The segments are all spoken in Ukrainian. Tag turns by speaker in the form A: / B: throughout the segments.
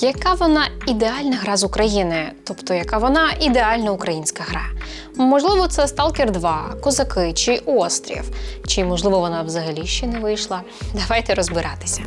A: Яка вона ідеальна гра з України? Тобто, яка вона ідеальна українська гра? Можливо, це Сталкер 2, Козаки чи Острів. Чи можливо вона взагалі ще не вийшла? Давайте розбиратися.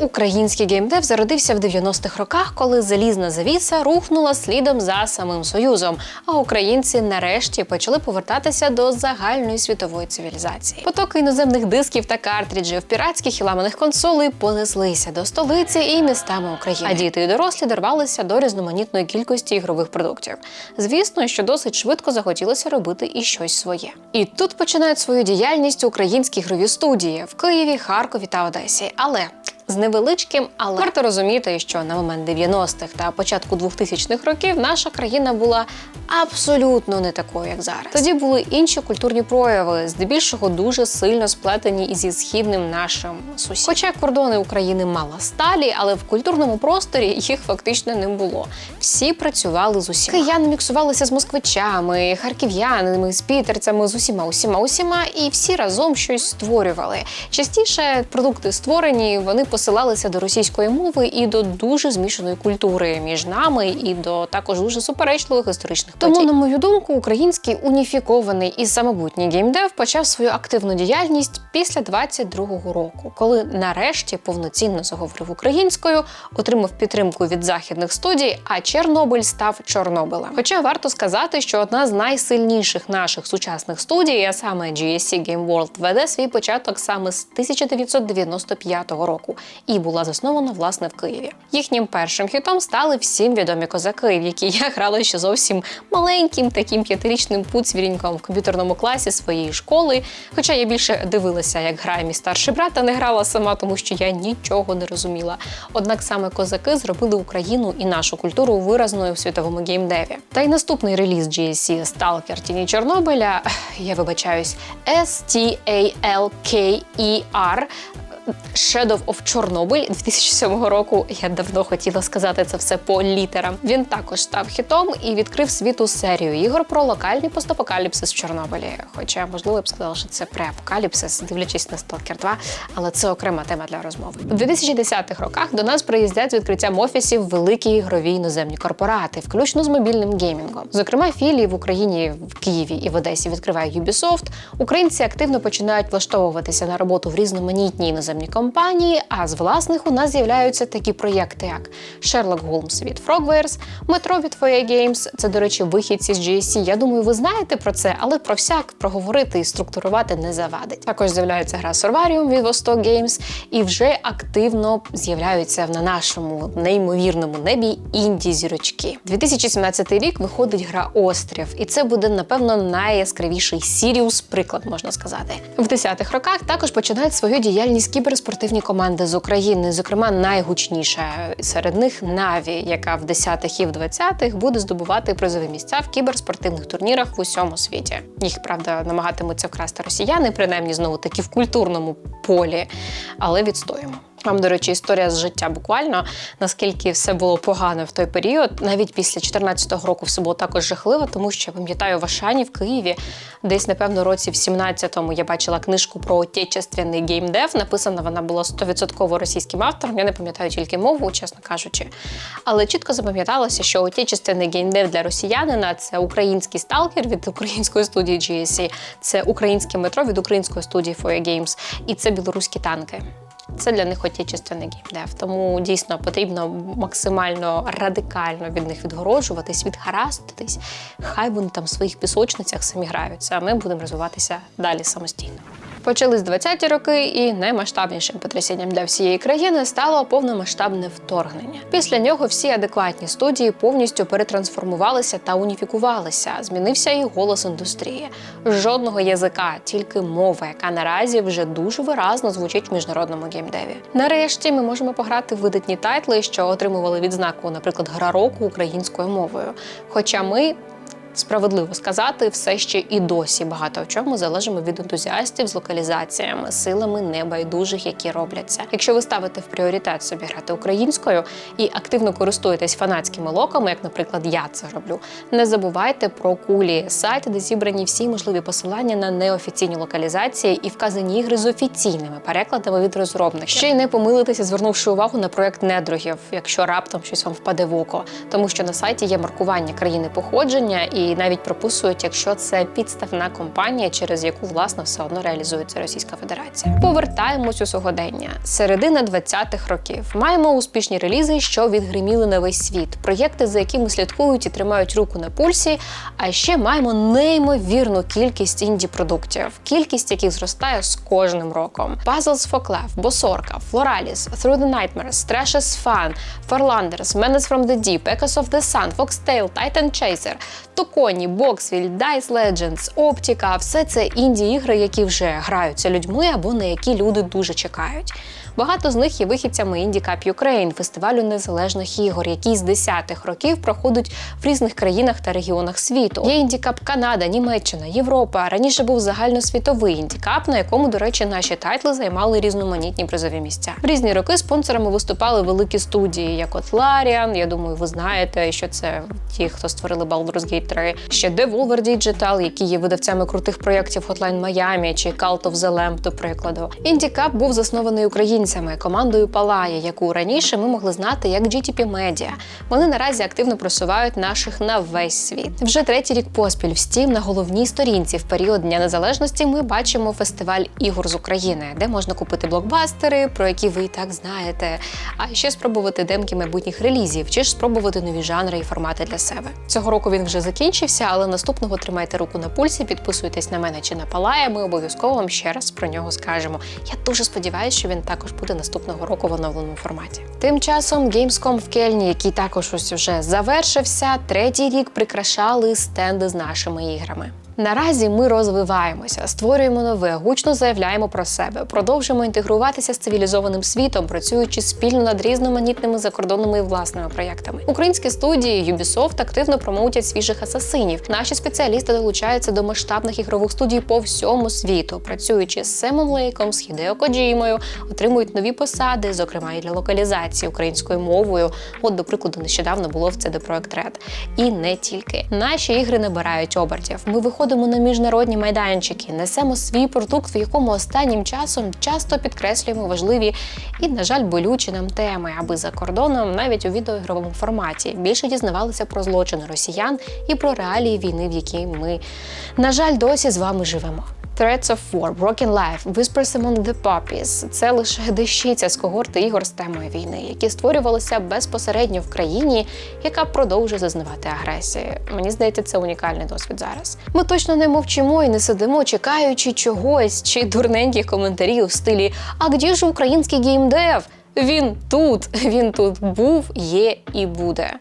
A: Український геймдев зародився в 90-х роках, коли залізна завіса рухнула слідом за самим союзом. А українці нарешті почали повертатися до загальної світової цивілізації. Потоки іноземних дисків та картриджів, піратських і ламаних консолей понеслися до столиці і містами України. А діти і дорослі дорвалися до різноманітної кількості ігрових продуктів. Звісно, що досить швидко захотілося робити і щось своє. І тут починають свою діяльність українські ігрові студії в Києві, Харкові та Одесі. Але з невеличким, але варто розуміти, що на момент 90-х та початку 2000-х років наша країна була абсолютно не такою, як зараз. Тоді були інші культурні прояви, здебільшого дуже сильно сплетені і зі східним нашим сусідом. Хоча кордони України мало сталі, але в культурному просторі їх фактично не було. Всі працювали з усіма. Кияни міксувалися з москвичами, харків'янами, з пітерцями, з усіма, усіма, усіма, і всі разом щось створювали. Частіше продукти створені, вони посилалися до російської мови і до дуже змішаної культури між нами, і до також дуже суперечливих історичних подій. Тому, на мою думку, український уніфікований і самобутній геймдев почав свою активну діяльність після 22-го року, коли нарешті повноцінно заговорив українською, отримав підтримку від західних студій, а Чорнобиль став Чорнобилем. Хоча варто сказати, що одна з найсильніших наших сучасних студій, а саме GSC Game World, веде свій початок саме з 1995 року і була заснована власне в Києві. Їхнім першим хітом стали всім відомі козаки, в які я грала ще зовсім маленьким таким п'ятирічним пуцвіріньком в комп'ютерному класі своєї школи. Хоча я більше дивилася, як грає мій старший брат, а не грала сама, тому що я нічого не розуміла. Однак саме козаки зробили Україну і нашу культуру виразною в світовому геймдеві. Та й наступний реліз GSC Stalker Тіні Чорнобиля, я вибачаюсь, S-T-A-L-K-E-R, Shadow of Чорнобиль 2007 року. Я давно хотіла сказати це все по літерам. Він також став хітом і відкрив світу серію ігор про локальний постапокаліпсис в Чорнобилі. Хоча, можливо, я б сказала, що це преапокаліпсис, дивлячись на Stalker 2, але це окрема тема для розмови. У 2010-х роках до нас приїздять з відкриттям офісів великі ігрові іноземні корпорати, включно з мобільним геймінгом. Зокрема, філії в Україні, в Києві і в Одесі відкриває Ubisoft. Українці активно починають влаштовуватися на роботу в різноманітні іноземні компанії. А з власних у нас з'являються такі проєкти, як Sherlock Holmes від Frogwares, Metro від VA Games. Це, до речі, вихідці з GSC. Я думаю, ви знаєте про це, але про всяк проговорити і структурувати не завадить. Також з'являється гра Sorvarium від Vostok Games, і вже активно з'являються на нашому неймовірному небі інді зірочки. 2017 рік виходить гра Острів, і це буде напевно найяскравіший Сіріус, приклад можна сказати. В 10-х роках також починають свою діяльність кіберспортивні команди з України, зокрема найгучніша серед них Наві, яка в 10-х і в 20-х буде здобувати призові місця в кіберспортивних турнірах в усьому світі. Їх правда намагатимуться вкрасти росіяни, принаймні знову таки в культурному полі, але відстоїмо. Вам, до речі, історія з життя буквально наскільки все було погано в той період. Навіть після 14-го року все було також жахливо, тому що я пам'ятаю в Ашані в Києві, десь напевно році в 17-му я бачила книжку про отечественний геймдев. Написана вона була 100% російським автором. Я не пам'ятаю тільки мову, чесно кажучи. Але чітко запам'яталося, що отечественний геймдев для росіянина це український сталкер від української студії GSC, це українське метро від української студії Foya Games і це білоруські танки. Це для них отечественний геймдев. Тому дійсно потрібно максимально радикально від них відгороджуватись, відгараститись. Хай вони там в своїх пісочницях самі граються, а ми будемо розвиватися далі самостійно. Почались 20-ті роки, і наймасштабнішим потрясінням для всієї країни стало повномасштабне вторгнення. Після нього всі адекватні студії повністю перетрансформувалися та уніфікувалися. Змінився і голос індустрії. Жодного язика, тільки мова, яка наразі вже дуже виразно звучить в міжнародному геймдеві. Нарешті ми можемо пограти в видатні тайтли, що отримували відзнаку, наприклад, гра року українською мовою. Хоча ми Справедливо сказати, все ще і досі багато в чому залежимо від ентузіастів з локалізаціями, силами небайдужих, які робляться. Якщо ви ставите в пріоритет собі грати українською і активно користуєтесь фанатськими локами, як, наприклад, я це роблю, не забувайте про кулі сайт, де зібрані всі можливі посилання на неофіційні локалізації і вказані ігри з офіційними перекладами від розробників. Ще й не помилитися, звернувши увагу на проект недругів, якщо раптом щось вам впаде в око, тому що на сайті є маркування країни походження і навіть прописують, якщо це підставна компанія, через яку власне все одно реалізується Російська Федерація. Повертаємось у сьогодення. Середина 20-х років маємо успішні релізи, що відгриміли на весь світ. Проєкти, за якими слідкують і тримають руку на пульсі. А ще маємо неймовірну кількість інді-продуктів, кількість яких зростає з кожним роком. Puzzles for Clef, Босорка, Floralis, Through the Nightmares, Trash is Fun, Farlanders, Menace from the Deep, Echoes of the Sun, Foxtail, Titan Chaser, Токоні, Боксвіль, Dice Legends, Оптіка все це інді-ігри, які вже граються людьми або на які люди дуже чекають. Багато з них є вихідцями Indie Cup Ukraine, фестивалю незалежних ігор, який з 10-х років проходить в різних країнах та регіонах світу. Є Cup Канада, Німеччина, Європа. Раніше був загальносвітовий Cup, на якому, до речі, наші тайтли займали різноманітні призові місця. В різні роки спонсорами виступали великі студії, як от Larian, Я думаю, ви знаєте, що це ті, хто створили Baldur's Gate 3, ще Devolver Digital, які є видавцями крутих проєктів Hotline Miami чи Cult of the Lamb, до прикладу. IndieCup був заснований українцями командою Палая, яку раніше ми могли знати як GTP Media. Вони наразі активно просувають наших на весь світ. Вже третій рік поспіль в Steam на головній сторінці в період Дня Незалежності ми бачимо фестиваль ігор з України, де можна купити блокбастери, про які ви і так знаєте, а ще спробувати демки майбутніх релізів, чи ж спробувати нові жанри і формати для себе. Цього року він вже закінчився, але наступного тримайте руку на пульсі, підписуйтесь на мене чи на Палая. Ми обов'язково вам ще раз про нього скажемо. Я дуже сподіваюся, що він також буде наступного року в оновленому форматі. Тим часом Gamescom в Кельні, який також ось уже завершився, третій рік прикрашали стенди з нашими іграми. Наразі ми розвиваємося, створюємо нове, гучно заявляємо про себе, продовжуємо інтегруватися з цивілізованим світом, працюючи спільно над різноманітними закордонними і власними проєктами. Українські студії Ubisoft активно промоутять свіжих асасинів. Наші спеціалісти долучаються до масштабних ігрових студій по всьому світу, працюючи з Семом Лейком, з Хідео Коджімою, отримують нові посади, зокрема і для локалізації українською мовою. От, до прикладу, нещодавно було в CD Projekt Red. І не тільки наші ігри набирають обертів. Ми виходимо на міжнародні майданчики, несемо свій продукт, в якому останнім часом часто підкреслюємо важливі і, на жаль, болючі нам теми, аби за кордоном, навіть у відеоігровому форматі, більше дізнавалися про злочини росіян і про реалії війни, в якій ми, на жаль, досі з вами живемо. Threats of War, Broken Life, Whispers Among the Poppies – це лише дещиця з когорти ігор з темою війни, які створювалися безпосередньо в країні, яка продовжує зазнавати агресії. Мені здається, це унікальний досвід зараз. Ми точно не мовчимо і не сидимо, чекаючи чогось чи дурненьких коментарів в стилі А де ж український геймдев? Він тут, він тут був, є і буде.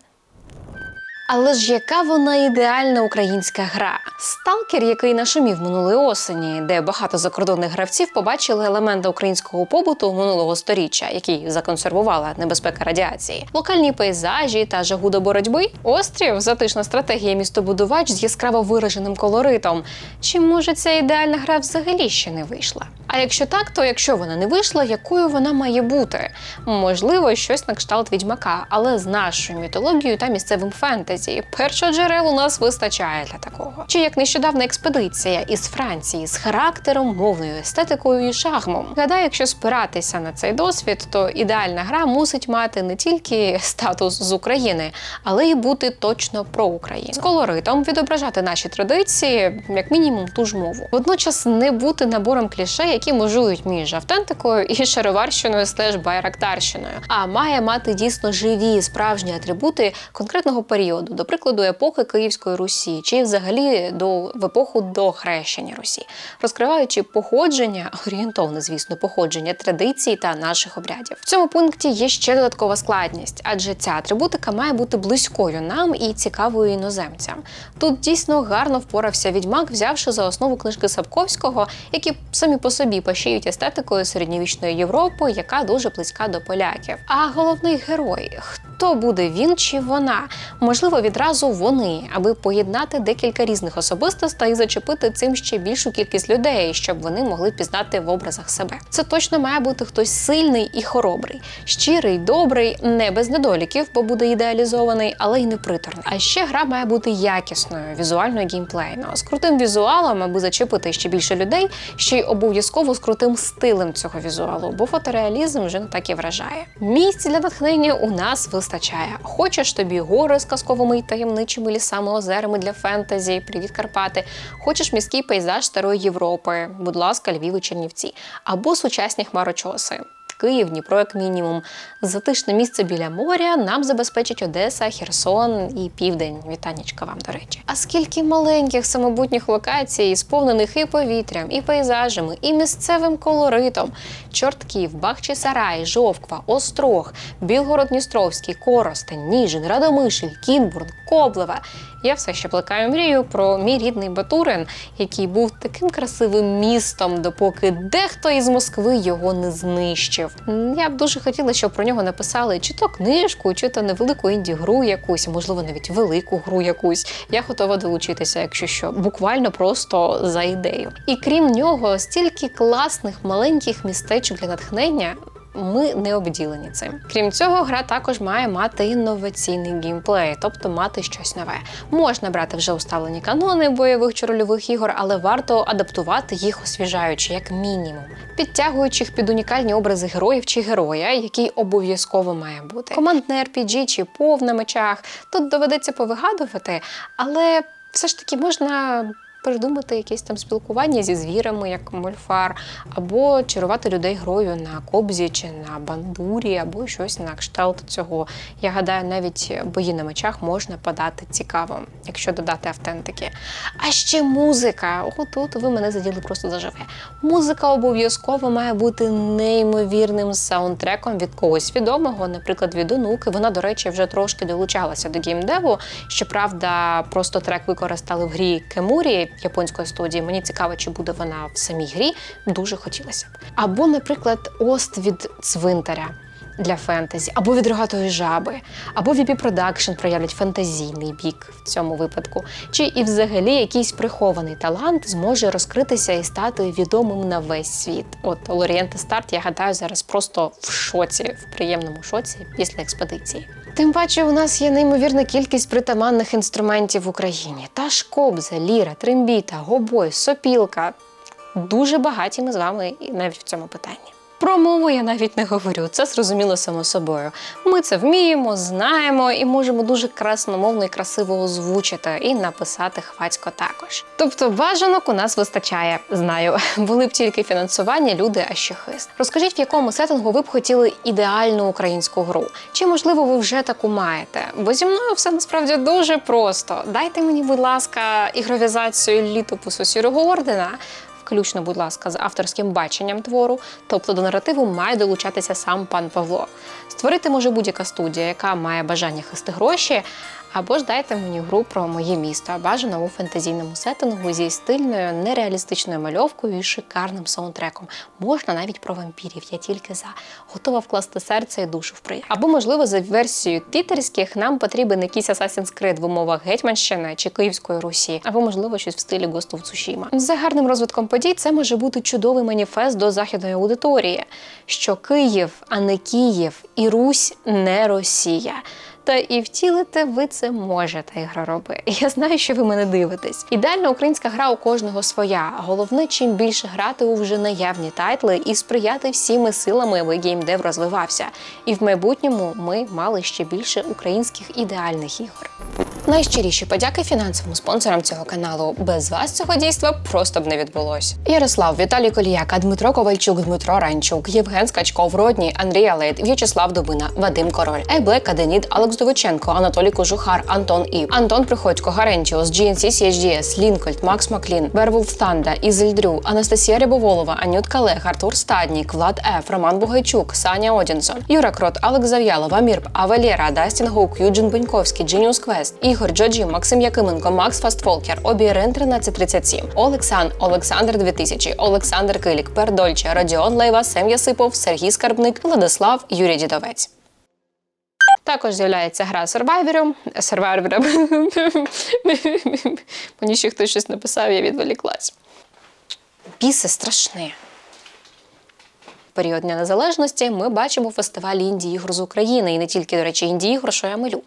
A: Але ж яка вона ідеальна українська гра? Сталкер, який нашумів минулої осені, де багато закордонних гравців побачили елементи українського побуту минулого сторіччя, який законсервувала небезпека радіації, локальні пейзажі та жагу до боротьби, острів, затишна стратегія містобудувач з яскраво вираженим колоритом. Чи може ця ідеальна гра взагалі ще не вийшла? А якщо так, то якщо вона не вийшла, якою вона має бути? Можливо, щось на кшталт відьмака, але з нашою мітологією та місцевим фентезі. Першоджерел у нас вистачає для такого. Чи як нещодавна експедиція із Франції з характером, мовною естетикою і шахмом. Гадаю, якщо спиратися на цей досвід, то ідеальна гра мусить мати не тільки статус з України, але й бути точно про Україну. З колоритом відображати наші традиції, як мінімум, ту ж мову. Водночас не бути набором кліше, які межують між автентикою і шароварщиною слеш байрактарщиною, а має мати дійсно живі справжні атрибути конкретного періоду, до прикладу, епохи Київської Русі, чи взагалі до в епоху до хрещення Русі, розкриваючи походження, орієнтовне, звісно, походження традицій та наших обрядів. В цьому пункті є ще додаткова складність, адже ця атрибутика має бути близькою нам і цікавою іноземцям. Тут дійсно гарно впорався відьмак, взявши за основу книжки Сапковського, які самі по собі пошиють естетикою середньовічної Європи, яка дуже близька до поляків. А головний герой хто? буде він чи вона. Можливо, відразу вони, аби поєднати декілька різних особистостей і зачепити цим ще більшу кількість людей, щоб вони могли пізнати в образах себе. Це точно має бути хтось сильний і хоробрий, щирий, добрий, не без недоліків, бо буде ідеалізований, але й не приторний. А ще гра має бути якісною, візуально і геймплейно, з крутим візуалом, аби зачепити ще більше людей, ще й обов'язково з крутим стилем цього візуалу, бо фотореалізм вже не так і вражає. Місць для натхнення у нас вистачає. Хочеш тобі гори з казковими й таємничими лісами, озерами для фентезі, привіт Карпати. Хочеш міський пейзаж старої Європи, будь ласка, Львів і Чернівці, або сучасні хмарочоси. Київ, Дніпро, як мінімум. Затишне місце біля моря нам забезпечить Одеса, Херсон і Південь. Вітанічка вам, до речі. А скільки маленьких самобутніх локацій, сповнених і повітрям, і пейзажами, і місцевим колоритом: Чортків, Бахчисарай, Жовква, Острог, Білгород-Дністровський, Коростень, Ніжин, Радомишль, Кінбурн, Коблева. Я все ще плекаю мрію про мій рідний Батурин, який був таким красивим містом, допоки дехто із Москви його не знищив. М, Я б дуже хотіла, щоб про нього написали чи то книжку, чи то невелику інді-гру якусь, можливо, навіть велику гру якусь. Я готова долучитися, якщо що, буквально просто за ідею. І крім нього, стільки класних маленьких містечок для натхнення. Ми не обділені цим. Крім цього, гра також має мати інноваційний геймплей, тобто мати щось нове. Можна брати вже уставлені канони бойових чи рольових ігор, але варто адаптувати їх освіжаючи, як мінімум, підтягуючи їх під унікальні образи героїв чи героя, який обов'язково має бути. Командне RPG чи пов на мечах. Тут доведеться повигадувати, але все ж таки можна придумати якесь там спілкування зі звірами, як мольфар, або чарувати людей грою на кобзі чи на бандурі, або щось на кшталт цього. Я гадаю, навіть бої на мечах можна подати цікаво, якщо додати автентики. А ще музика. Отут ви мене заділи просто заживе. Музика обов'язково має бути неймовірним саундтреком від когось відомого, наприклад, від онуки. Вона, до речі, вже трошки долучалася до геймдеву. Щоправда, просто трек використали в грі Кемурі японської студії. Мені цікаво, чи буде вона в самій грі. Дуже хотілося б. Або, наприклад, Ост від цвинтаря. Для фентезі, або від рогатої жаби, або VP Production проявлять фантазійний бік в цьому випадку, чи і взагалі якийсь прихований талант зможе розкритися і стати відомим на весь світ. От Лорієнте Старт, я гадаю, зараз просто в шоці, в приємному шоці після експедиції. Тим паче, у нас є неймовірна кількість притаманних інструментів в Україні: та ж кобза, ліра, трембіта, гобой, сопілка. Дуже багаті ми з вами навіть в цьому питанні. Про мову я навіть не говорю, це зрозуміло само собою. Ми це вміємо, знаємо і можемо дуже красномовно і красиво озвучити і написати хвацько також. Тобто бажанок у нас вистачає. Знаю, були б тільки фінансування, люди, а ще хист. Розкажіть, в якому сеттингу ви б хотіли ідеальну українську гру? Чи можливо ви вже таку маєте? Бо зі мною все насправді дуже просто. Дайте мені, будь ласка, ігровізацію літопису сірого ордена включно, будь ласка, з авторським баченням твору, тобто до наративу має долучатися сам пан Павло. Створити може будь-яка студія, яка має бажання хисти гроші, або ж дайте мені гру про моє місто, бажано у фентезійному сеттингу зі стильною, нереалістичною мальовкою і шикарним саундтреком. Можна навіть про вампірів, я тільки за готова вкласти серце і душу в проєкт. Або, можливо, за версією тітерських нам потрібен якийсь Assassin's Creed в умовах Гетьманщини чи Київської Русі, або, можливо, щось в стилі Ghost of Tsushima. За гарним розвитком подій це може бути чудовий маніфест до західної аудиторії, що Київ, а не Київ, і Русь не Росія. Та і втілити ви це можете, ігророби. Я знаю, що ви мене дивитесь. Ідеальна українська гра у кожного своя. Головне, чим більше грати у вже наявні тайтли і сприяти всіми силами, аби геймдев розвивався. І в майбутньому ми мали ще більше українських ідеальних ігор. Найщиріші подяки фінансовим спонсорам цього каналу. Без вас цього дійства просто б не відбулось. Ярослав, Віталій Коліяка, Дмитро Ковальчук, Дмитро Ранчук, Євген Скачков, Родній, Андрій Алейт, В'ячеслав Дубина, Вадим Король, Ейблек Аденіт, Алекс Довиченко, Анатолій Кожухар, Антон Ів, Антон Приходько, Гарентіус, GNC CHDS, Лінкольд, Макс Маклін, Бервулф Танда, Ізельдрю, Анастасія Рябоволова, Анют Калег, Артур Стаднік, Влад Ф, Роман Бугайчук, Саня Одінсон, Юра Крот, Алекс Зав'ялов, Амір Авелєра, Дастін Гук, Юджин Беньковський, Genius Quest, Ігор Джоджі, Максим Якименко, Макс Фастфолкер, Обірен 1337, Олексан, Олександр 2000, Олександр Килік, Пердольче, Радіон Лейва, Сем Ясипов, Сергій Скарбник, Владислав, Юрій Дідовець. Також з'являється гра Survivor. Survivor. Мені ще хтось щось написав, я відволіклась. Біси страшне. В період Дня Незалежності ми бачимо фестиваль Індії ігор з України. І не тільки, до речі, Індії ігор, що я малю.